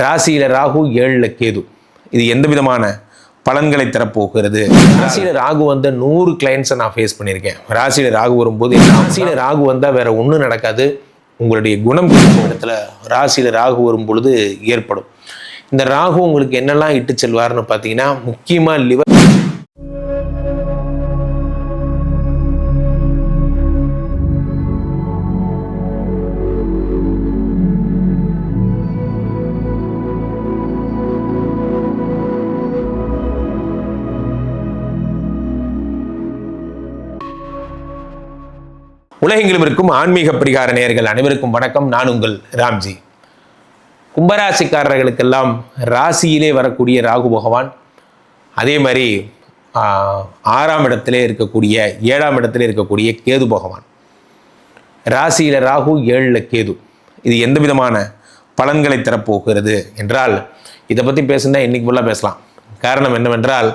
ராசியில ராகு ஏழுல கேது. இது எந்த விதமான பலன்களை தரப்போகிறது? ராசியில ராகு வந்த நூறு கிளைண்ட்ஸை நான் ஃபேஸ் பண்ணியிருக்கேன். ராசியில ராகு வரும்போது ராசியில் ராசியில ராகு வந்தால் வேற ஒன்றும் நடக்காது. உங்களுடைய குணம் இருக்கும் இடத்துல ராசியில ராகு வரும் பொழுது ஏற்படும். இந்த ராகு உங்களுக்கு என்னெல்லாம் இட்டு செல்வார்னு பார்த்தீங்கன்னா முக்கியமாக லிவர் உலகெங்கிலும் இருக்கும் ஆன்மீக பரிகார நேயர்கள் அனைவருக்கும் வணக்கம். நான் உங்கள் ராம்ஜி. கும்பராசிக்காரர்களுக்கெல்லாம் ராசியிலே வரக்கூடிய ராகு பகவான் அதே மாதிரி ஆறாம் இடத்திலே இருக்கக்கூடிய ஏழாம் இடத்திலே இருக்கக்கூடிய கேது பகவான். ராசியில் ராகு ஏழில் கேது. இது எந்த விதமான பலன்களை தரப்போகிறது என்றால் இதை பற்றி பேசுனா இன்றைக்கி ஃபுல்லாக பேசலாம். காரணம் என்னவென்றால்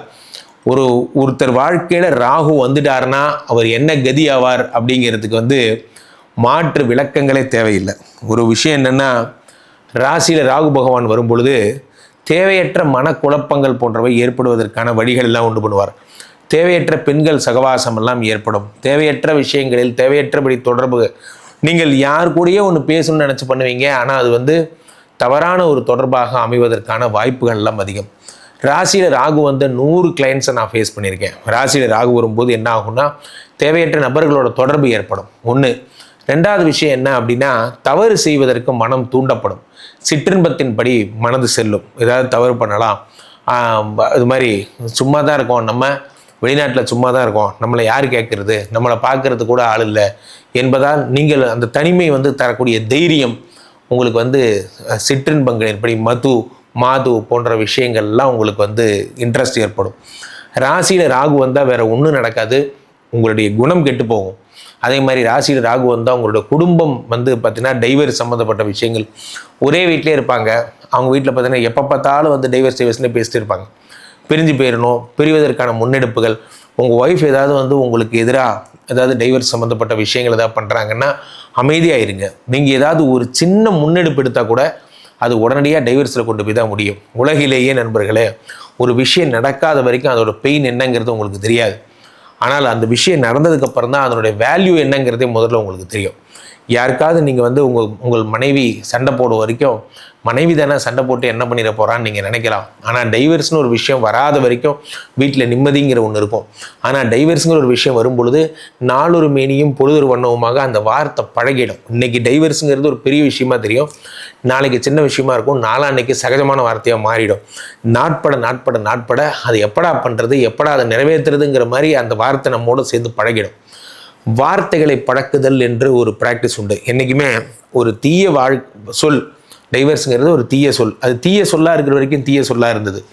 ஒரு ஒருத்தர் வாழ்க்கையில் ராகு வந்துட்டாருன்னா அவர் என்ன கதி ஆவார் அப்படிங்கிறதுக்கு வந்து மாற்று விளக்கங்களே தேவையில்லை. ஒரு விஷயம் என்னென்னா ராசியில் ராகு பகவான் வரும்பொழுது தேவையற்ற மனக்குழப்பங்கள் போன்றவை ஏற்படுவதற்கான வழிகள் எல்லாம் உண்டு பண்ணுவார். தேவையற்ற பெண்கள் சகவாசம் எல்லாம் ஏற்படும். தேவையற்ற விஷயங்களில் தேவையற்றபடி தொடர்பு. நீங்கள் யார் கூடயே ஒன்று பேசணும்னு நினச்சி பண்ணுவீங்க. ஆனால் அது வந்து தவறான ஒரு தொடர்பாக அமைவதற்கான வாய்ப்புகள் எல்லாம் அதிகம். ராசியில் ராகு வந்த நூறு கிளைண்ட்ஸை நான் ஃபேஸ் பண்ணியிருக்கேன். ராசியில் ராகு வரும்போது என்ன ஆகும்னா தேவையற்ற நபர்களோட தொடர்பு ஏற்படும். ஒன்று ரெண்டாவது விஷயம் என்ன அப்படின்னா தவறு செய்வதற்கு மனம் தூண்டப்படும். சிற்றின்பத்தின்படி மனது செல்லும். ஏதாவது தவறு பண்ணலாம். இது மாதிரி சும்மா தான் இருக்கோம். நம்ம வெளிநாட்டில் சும்மா தான் இருக்கோம். நம்மளை யார் கேட்கறது? நம்மளை பார்க்கறது கூட ஆள் இல்லை. என்பதால் நீங்கள் அந்த தனிமை வந்து தரக்கூடிய தைரியம் உங்களுக்கு வந்து சிற்றின்பங்களின்படி மது மாது போன்ற விஷயங்கள்லாம் உங்களுக்கு வந்து இன்ட்ரெஸ்ட் ஏற்படும். ராசியில் ராகு வந்தால் வேறு ஒன்றும் நடக்காது. உங்களுடைய குணம் கெட்டு போகும். அதே மாதிரி ராசியில் ராகு வந்தால் உங்களோட குடும்பம் வந்து பார்த்திங்கன்னா டைவர்ஸ் சம்மந்தப்பட்ட விஷயங்கள். ஒரே வீட்டிலே இருப்பாங்க. அவங்க வீட்டில் பார்த்தீங்கன்னா எப்போ பார்த்தாலும் வந்து டைவர்ஸ் டைவர்ஸ்னு பேசிட்டு இருப்பாங்க. பிரிஞ்சு போயிடணும் பிரிவதற்கான முன்னெடுப்புகள். உங்கள் ஒய்ஃப் ஏதாவது வந்து உங்களுக்கு எதிராக ஏதாவது டைவர்ஸ் சம்மந்தப்பட்ட விஷயங்கள் ஏதாவது பண்ணுறாங்கன்னா அமைதியாக இருங்க நீங்கள் ஏதாவது ஒரு சின்ன முன்னெடுப்பு எடுத்தால் கூட அது உடனடியாக டைவர்ஸில் கொண்டு போய் தான் முடியும். உலகிலேயே நண்பர்களே ஒரு விஷயம் நடக்காத வரைக்கும் அதோட பெயின் என்னங்கிறது உங்களுக்கு தெரியாது. ஆனால் அந்த விஷயம் நடந்ததுக்கப்புறம் தான் அதனுடைய வேல்யூ என்னங்கிறதே முதல்ல உங்களுக்கு தெரியும். யாருக்காவது நீங்கள் வந்து உங்கள் உங்கள் மனைவி சண்டை போடும் வரைக்கும் மனைவி தானே சண்டை போட்டு என்ன பண்ணிட போகிறான்னு நீங்கள் நினைக்கலாம். ஆனால் டைவர்ஸ்னு ஒரு விஷயம் வராத வரைக்கும் வீட்டில் நிம்மதிங்கிற ஒன்று இருக்கும். ஆனால் டைவர்ஸுங்கிற ஒரு விஷயம் வரும்பொழுது நாளொரு மேனியும் பொழுதொரு வண்ணவுமாக அந்த வார்த்தை பழகிடும். இன்றைக்கி டைவர்ஸுங்கிறது ஒரு பெரிய விஷயமா தெரியும். நாளைக்கு சின்ன விஷயமா இருக்கும். நாளான்னைக்கு சகஜமான வார்த்தையாக மாறிடும். நாட்பட நாட்பட நாட்பட அது எப்படா பண்ணுறது எப்படா அதை நிறைவேற்றுறதுங்கிற மாதிரி அந்த வார்த்தை நம்மோடு சேர்ந்து பழகிடும். வார்த்தைகளை பழக்குதல் என்று ஒரு ப்ராக்டிஸ் உண்டு. என்றைக்குமே ஒரு தீய வாழ் சொல் டைவர்ஸுங்கிறது ஒரு தீய சொல். அது தீய சொல்லாக இருக்கிற வரைக்கும் தீய சொல்லாக இருந்தது.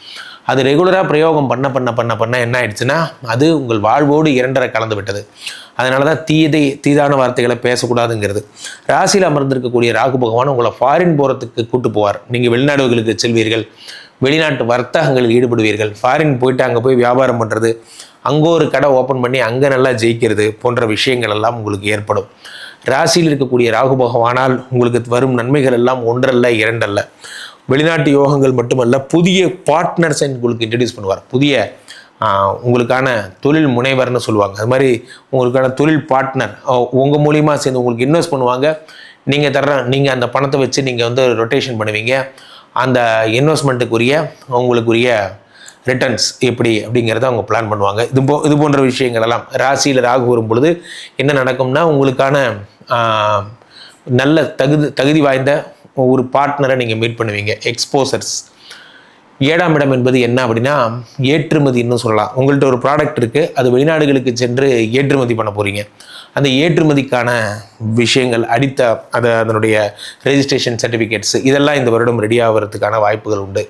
அது ரெகுலராக பிரயோகம் பண்ண பண்ண பண்ண பண்ண என்ன ஆயிடுச்சுன்னா அது உங்கள் வாழ்வோடு இரண்டரை கலந்து விட்டது. அதனால தான் தீயதை தீதான வார்த்தைகளை பேசக்கூடாதுங்கிறது. ராசியில் அமர்ந்திருக்கக்கூடிய ராகு பகவான் உங்களை ஃபாரின் போகிறதுக்கு கூட்டு போவார். நீங்கள் வெளிநாடுகளுக்கு செல்வீர்கள். வெளிநாட்டு வர்த்தகங்களில் ஈடுபடுவீர்கள். ஃபாரின் போயிட்டு அங்கே போய் வியாபாரம் பண்ணுறது அங்கே ஒரு கடை ஓப்பன் பண்ணி அங்கே நல்லா ஜெயிக்கிறது போன்ற விஷயங்கள் எல்லாம் உங்களுக்கு ஏற்படும். ராசியில் இருக்கக்கூடிய ராகு பகவானால் உங்களுக்கு வரும் நன்மைகள் எல்லாம் ஒன்றல்ல இரண்டல்ல. வெளிநாட்டு யோகங்கள் மட்டுமல்ல புதிய பார்ட்னர்ஸை உங்களுக்கு இன்ட்ரடியூஸ் பண்ணுவார். புதிய உங்களுக்கான தொழில் முனைவர்னு சொல்லுவாங்க. அது மாதிரி உங்களுக்கான தொழில் பார்ட்னர் உங்கள் மூலியமாக சேர்ந்து உங்களுக்கு இன்வெஸ்ட் பண்ணுவாங்க. நீங்கள் தர்ற நீங்கள் அந்த பணத்தை வச்சு நீங்கள் வந்து ரொட்டேஷன் பண்ணுவீங்க. அந்த இன்வெஸ்ட்மெண்ட்டுக்குரிய அவங்களுக்குரிய ரிட்டர்ன்ஸ் எப்படி அப்படிங்கிறத அவங்க பிளான் பண்ணுவாங்க. இது போ இது போன்ற விஷயங்கள் எல்லாம் ராசியில் ராகு வரும் பொழுது என்ன நடக்கும்னா உங்களுக்கான நல்ல தகுதி தகுதி வாய்ந்த ஒரு பார்ட்னரை நீங்கள் மீட் பண்ணுவீங்க. எக்ஸ்போசர்ஸ் ஏழாம் இடம் என்பது என்ன அப்படின்னா ஏற்றுமதி இன்னும் சொல்லலாம். உங்கள்கிட்ட ஒரு ப்ராடக்ட் இருக்குது அது வெளிநாடுகளுக்கு சென்று ஏற்றுமதி பண்ண போகிறீங்க அந்த ஏற்றுமதிக்கான விஷயங்கள் அடித்த அதை அதனுடைய ரெஜிஸ்ட்ரேஷன் சர்டிஃபிகேட்ஸ் இதெல்லாம் இந்த வருடம் ரெடி ஆகிறதுக்கான வாய்ப்புகள் உண்டு.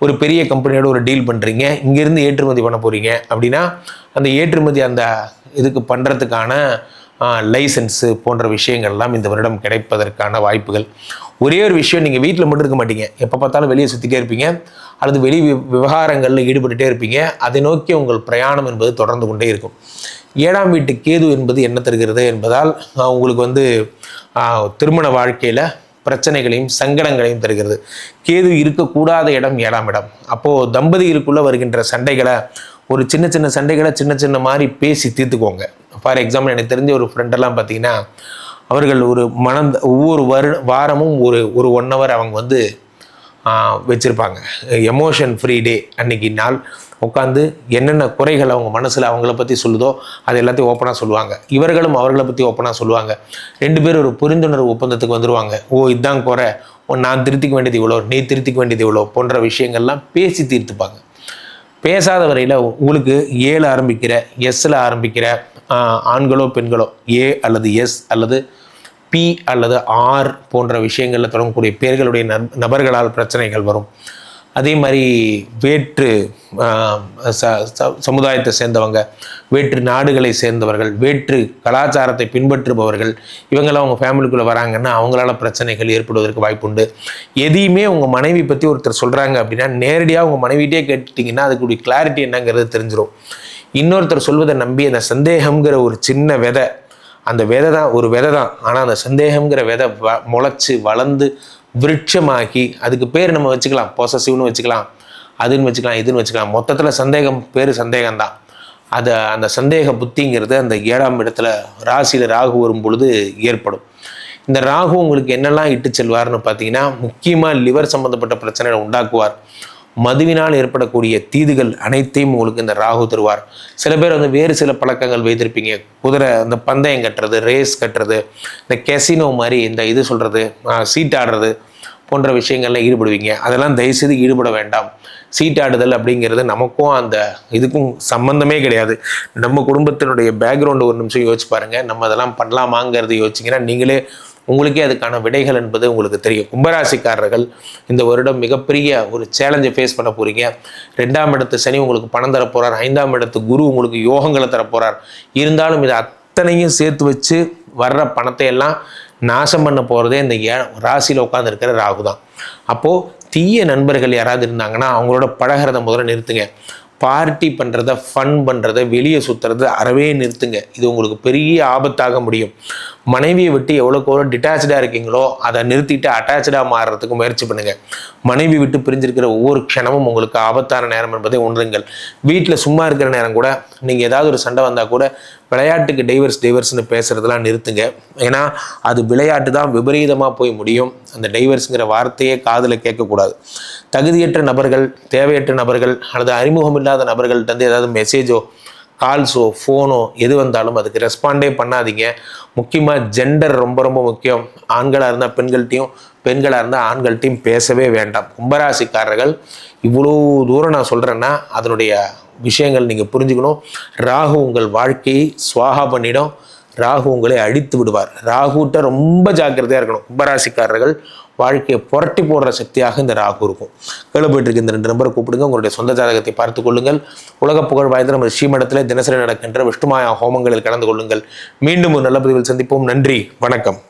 ஒரு பெரிய கம்பெனியோட ஒரு டீல் பண்ணுறீங்க இங்கேருந்து ஏற்றுமதி பண்ண போகிறீங்க அப்படின்னா அந்த ஏற்றுமதி அந்த இதுக்கு பண்ணுறதுக்கான லைசன்ஸு போன்ற விஷயங்கள்லாம் இந்த வருடம் கிடைப்பதற்கான வாய்ப்புகள். ஒரே ஒரு விஷயம் நீங்கள் வீட்டில் மட்டும் இருக்க மாட்டீங்க. எப்போ பார்த்தாலும் வெளியே சுற்றிட்டே இருப்பீங்க அல்லது வெளி வி- விவகாரங்களில் ஈடுபட்டுகிட்டே இருப்பீங்க. அதை நோக்கி உங்கள் பிரயாணம் என்பது தொடர்ந்து கொண்டே இருக்கும். ஏழாம் வீட்டு கேது என்பது என்ன தருகிறது என்பதால் உங்களுக்கு வந்து திருமண வாழ்க்கையில் பிரச்சனைகளையும் சங்கடங்களையும் தருகிறது. கேது இருக்கக்கூடாத இடம் ஏழாம் இடம். அப்போது தம்பதிகளுக்குள்ளே வருகின்ற சண்டைகளை ஒரு சின்ன சின்ன சண்டைகளை சின்ன சின்ன மாதிரி பேசி தீர்த்துக்கோங்க. ஃபார் எக்ஸாம்பிள் எனக்கு தெரிஞ்ச ஒரு ஃப்ரெண்டெல்லாம் பார்த்தீங்கன்னா அவர்கள் ஒரு மனம் ஒவ்வொரு வரு வாரமும் ஒரு ஒரு ஒன் ஹவர் அவங்க வந்து வச்சுருப்பாங்க. எமோஷன் ஃப்ரீ டே அன்னைக்கு நாள். உட்காந்து என்னென்ன குறைகள் அவங்க மனசில் அவங்கள பற்றி சொல்லுதோ அது எல்லாத்தையும் ஓப்பனாக சொல்லுவாங்க. இவர்களும் அவர்களை பற்றி ஓப்பனாக சொல்லுவாங்க. ரெண்டு பேரும் ஒரு புரிந்துணர்வு ஒப்பந்தத்துக்கு வந்துடுவாங்க ஓ இதுதான் குறை. ஓ நான் திருத்திக்க வேண்டியது இவ்வளோ நீ திருத்திக்க வேண்டியது இவ்வளோ போன்ற விஷயங்கள்லாம் பேசி தீர்த்துப்பாங்க. பேசாத வரையில் உங்களுக்கு ஏல ஆரம்பிக்கிற எஸ்ஸில் ஆரம்பிக்கிற ஆண்களோ பெண்களோ ஏ அல்லது எஸ் அல்லது பி அல்லது ஆர் போன்ற விஷயங்களில் தொடங்கக்கூடிய பேர்களுடைய நபர்களால் பிரச்சனைகள் வரும். அதே மாதிரி வேற்று ச- ச- சமுதாயத்தை சேர்ந்தவங்க வேற்று நாடுகளை சேர்ந்தவர்கள் வேற்று கலாச்சாரத்தை பின்பற்றுபவர்கள் இவங்களாம் அவங்க ஃபேமிலிக்குள்ளே வராங்கன்னா அவங்களால பிரச்சனைகள் ஏற்படுவதற்கு வாய்ப்புண்டு. எதையுமே உங்கள் மனைவி பற்றி ஒருத்தர் சொல்கிறாங்க அப்படின்னா நேரடியாக உங்கள் மனைவிட்டே கேட்டுட்டிங்கன்னா அதுக்குடைய கிளாரிட்டி என்னங்கிறது தெரிஞ்சிடும் இன்னொருத்தர் சொல்வதை நம்பி அந்த சந்தேகங்கிற ஒரு சின்ன விதை அந்த விதை தான் ஒரு விதை தான் ஆனால் அந்த சந்தேகம்ங்கிற விதை வ முளைச்சி வளர்ந்து விருட்சமாக்கி அதுக்கு பேர் நம்ம வச்சுக்கலாம் பொசசிவ்னு வச்சுக்கலாம் அதுன்னு வச்சுக்கலாம் இதுன்னு வச்சுக்கலாம். மொத்தத்தில் சந்தேகம் பேர் சந்தேகம்தான். அதை அந்த சந்தேக புத்திங்கிறது அந்த ஏழாம் இடத்துல ராசியில் ராகு வரும் பொழுது ஏற்படும். இந்த ராகு உங்களுக்கு என்னெல்லாம் இட்டு செல்வார்னு பார்த்தீங்கன்னா முக்கியமாக லிவர் சம்மந்தப்பட்ட பிரச்சனைகளை உண்டாக்குவார். மதுவினால் ஏற்படக்கூடிய தீதுகள் அனைத்தையும் உங்களுக்கு இந்த ராகு தருவார். சில பேர் வந்து வேறு சில பழக்கங்கள் வைத்திருப்பீங்க. குதிரை இந்த பந்தயம் கட்டுறது ரேஸ் கட்டுறது இந்த கெசினோ மாதிரி இந்த இது சொல்கிறது சீட் ஆடுறது போன்ற விஷயங்களில் ஈடுபடுவீங்க. அதெல்லாம் தயவுசெய்து ஈடுபட வேண்டாம். சீட்டாடுதல் அப்படிங்கிறது நமக்கும் அந்த இதுக்கும் சம்பந்தமே கிடையாது. நம்ம குடும்பத்தினுடைய பேக்ரவுண்டு ஒரு நிமிஷம் யோசிச்சு பாருங்கள் நம்ம அதெல்லாம் பண்ணலாமாங்கிறது யோசிச்சிங்கன்னா நீங்களே உங்களுக்கே அதுக்கான விடைகள் என்பது உங்களுக்கு தெரியும். கும்பராசிக்காரர்கள் இந்த வருடம் மிகப்பெரிய ஒரு சேலஞ்சை ஃபேஸ் பண்ண போகிறீங்க ரெண்டாம் இடத்து சனி உங்களுக்கு பணம் தரப்போகிறார் ஐந்தாம் இடத்து குரு உங்களுக்கு யோகங்களை தரப்போகிறார் இருந்தாலும் இதை அத்தனையும் சேர்த்து வச்சு வர்ற பணத்தை எல்லாம் நாசம் பண்ண போகிறதே இந்த ஏ ராசியில் உட்காந்துருக்கிற ராகு தான் அப்போது தீய நண்பர்கள் யாராவது இருந்தாங்கன்னா அவங்களோட பழகிறத முதல்ல நிறுத்துங்க. பார்ட்டி பண்ணுறத ஃபன் பண்ணுறத வெளியே சுற்றுறத அறவே நிறுத்துங்க. இது உங்களுக்கு பெரிய ஆபத்தாக முடியும். மனைவியை விட்டு எவ்வளோக்கு எவ்வளோ டிட்டாச்சாக இருக்கீங்களோ அதை நிறுத்திட்டு அட்டாச்சாக மாறுறதுக்கு முயற்சி பண்ணுங்கள் மனைவி விட்டு பிரிஞ்சிருக்கிற ஒவ்வொரு க்ஷணமும் உங்களுக்கு ஆபத்தான நேரம் என்பதை உணருங்கள். வீட்டில் சும்மா இருக்கிற நேரம் கூட நீங்கள் ஏதாவது ஒரு சண்டை வந்தால் கூட விளையாட்டுக்கு டைவர்ஸ் டைவர்ஸ்னு பேசுகிறதெல்லாம் நிறுத்துங்க. ஏன்னா அது விளையாட்டு தான் விபரீதமாக போய் முடியும். அந்த டைவர்ஸுங்கிற வார்த்தையே காதில் கேட்கக்கூடாது. தகுதியற்ற நபர்கள் தேவையற்ற நபர்கள் அல்லது அறிமுகம் இல்லாத நபர்கள்ட்டேருந்து ஏதாவது மெசேஜோ கால்ஸோ ஃபோனோ எது வந்தாலும் அதுக்கு ரெஸ்பாண்டே பண்ணாதீங்க. முக்கியமாக ஜெண்டர் ரொம்ப ரொம்ப முக்கியம். ஆண்களாக இருந்தால் பெண்கள்கிட்டையும் பெண்களாக இருந்தால் ஆண்கள்ட்டையும் பேசவே வேண்டாம். கும்பராசிக்காரர்கள் இவ்வளோ தூரம் நான் சொல்கிறேன்னா அதனுடைய விஷயங்கள் நீங்கள் புரிஞ்சுக்கணும். ராகு உங்கள் வாழ்க்கையை சுவாகா பண்ணிடும். ராகு உங்களை அழித்து விடுவார். ராகுட்ட ரொம்ப ஜாக்கிரதையாக இருக்கணும். கும்பராசிக்காரர்கள் வாழ்க்கையை புரட்டி போடுற சக்தியாக இந்த ராகு இருக்கும். கீழே இந்த ரெண்டு நம்பரை கூப்பிடுங்க. உங்களுடைய சொந்த ஜாதகத்தை பார்த்து கொள்ளுங்கள். உலக புகழ் வாய்ந்த நம்ம ஸ்ரீமடத்தில் தினசரி நடக்கின்ற விஷ்ணுமாயா ஹோமங்களில் கலந்து கொள்ளுங்கள். மீண்டும் ஒரு நல்ல பதிவில் சந்திப்போம். நன்றி. வணக்கம்.